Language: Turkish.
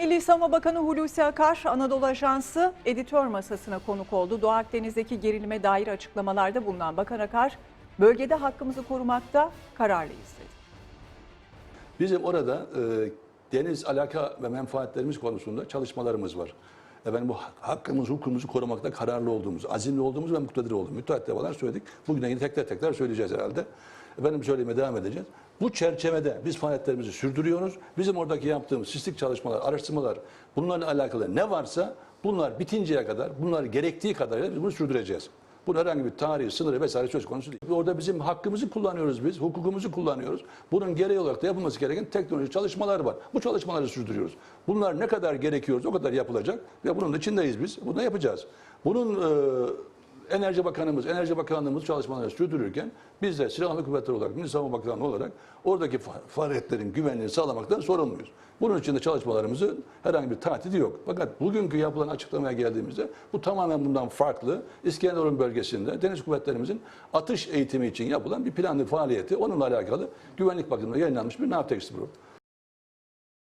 Milli Savunma Bakanı Hulusi Akar, Anadolu Ajansı editör masasına konuk oldu. Doğu Akdeniz'deki gerilime dair açıklamalarda bulunan Bakan Akar, bölgede hakkımızı korumakta kararlıyız dedi. Bizim orada e, deniz alaka ve menfaatlerimiz konusunda çalışmalarımız var. Efendim bu hak- hakkımızı, hukukumuzu korumakta kararlı olduğumuz, azimli olduğumuz ve muktedir olduğumuz müteahhit defalar söyledik. Bugün de yine tekrar tekrar söyleyeceğiz herhalde. Efendim söylemeye devam edeceğiz. Bu çerçevede biz faaliyetlerimizi sürdürüyoruz. Bizim oradaki yaptığımız sistik çalışmalar, araştırmalar, bunlarla alakalı ne varsa bunlar bitinceye kadar, bunlar gerektiği kadarıyla biz bunu sürdüreceğiz. Bunun herhangi bir tarihi, sınırı vesaire söz konusu değil. Orada bizim hakkımızı kullanıyoruz biz, hukukumuzu kullanıyoruz. Bunun gereği olarak da yapılması gereken teknoloji çalışmalar var. Bu çalışmaları sürdürüyoruz. Bunlar ne kadar gerekiyorsa o kadar yapılacak ve bunun içindeyiz biz. Bunu yapacağız. Bunun e, Enerji Bakanımız, Enerji Bakanlığımız çalışmalarını sürdürürken biz de Silahlı Kuvvetler olarak, Milli Savunma Bakanlığı olarak oradaki fa- faaliyetlerin güvenliğini sağlamaktan sorumluyuz. Bunun için de çalışmalarımızın herhangi bir tahtidi yok. Fakat bugünkü yapılan açıklamaya geldiğimizde bu tamamen bundan farklı. İskenderun bölgesinde Deniz Kuvvetlerimizin atış eğitimi için yapılan bir planlı faaliyeti onunla alakalı güvenlik bakımından yayınlanmış bir NAVTEX bu.